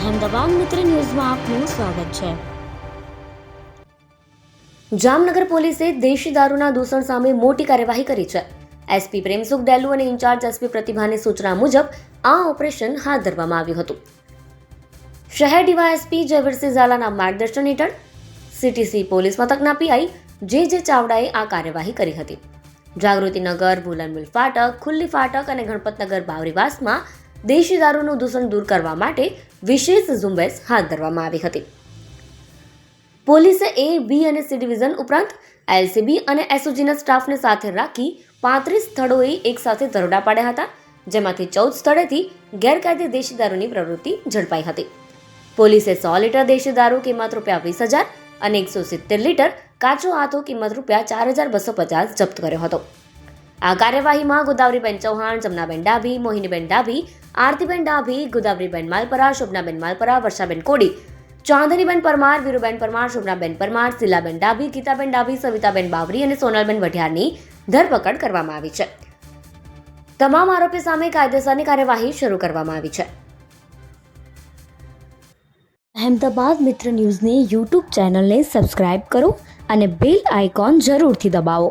અહેમદાબાદ મિત્ર ન્યૂઝમાં આપનું સ્વાગત છે. જામનગર પોલીસે દેશી દારૂના દૂષણ સામે મોટી કાર્યવાહી કરી છે. એસપી પ્રેમસુખ ડેલુ અને ઇન્ચાર્જ એસપી પ્રતિભાની સૂચના મુજબ આ ઓપરેશન હાથ ધરવામાં આવ્યું હતું. શહેર ડીવાયએસપી જયવીરસિંહ ઝાલાના માર્ગદર્શન હેઠળ સીટીસી પોલીસ મથકના પીઆઈ જે જે ચાવડાએ આ કાર્યવાહી કરી હતી. જાગૃતિનગર ભૂલનમિલ ફાટક, ખુલ્લી ફાટક અને ગણપતનગર બાવરીવાસમાં દેશી દારૂનું દૂષણ દૂર કરવા માટે વિશેષ ઝુંબેશ હાથ ધરવામાં આવી હતી. પોલીસે એ બી અને સી ડિવિઝન ઉપરાંત એલસીબી અને એસઓજીના સ્ટાફને સાથે રાખી પાંત્રીસ સ્થળોએ એકસાથે દરોડા પાડ્યા હતા, જેમાંથી ચૌદ સ્થળેથી ગેરકાયદે દેશી દારૂની પ્રવૃત્તિ ઝડપાઈ હતી. પોલીસે સો લીટર દેશી દારૂ કિંમત રૂપિયા વીસ હજાર અને એકસો સિત્તેર લીટર કાચો આથો કિંમત રૂપિયા ચાર હજાર બસો પચાસ જપ્ત કર્યો હતો. આ કાર્યવાહીમાં ગોદાવરીબેન ચૌહાણ, જમનાબેન ડાભી, મોહિનીબેન ડાભી, આરતીબેન ડાભી, ગોદાવરીબેન માલપરા, શોભનાબેન માલપરા, વર્ષાબેન કોડી, ચાંદનીબેન પરમાર, વીરુબેન પરમાર, શોભનાબેન પરમાર, શીલાબેન ડાભી, ગીતાબેન ડાભી, સવિતાબેન બાવરી અને સોનલબેન વઢિયારની ધરપકડ કરવામાં આવી છે. તમામ આરોપી સામે કાયદેસરની કાર્યવાહી શરૂ કરવામાં આવી છે. અહેમદાબાદ મિત્ર ન્યૂઝની યુટ્યુબ ચેનલને સબસ્ક્રાઇબ કરો અને બેલ આઇકોન જરૂરથી દબાવો.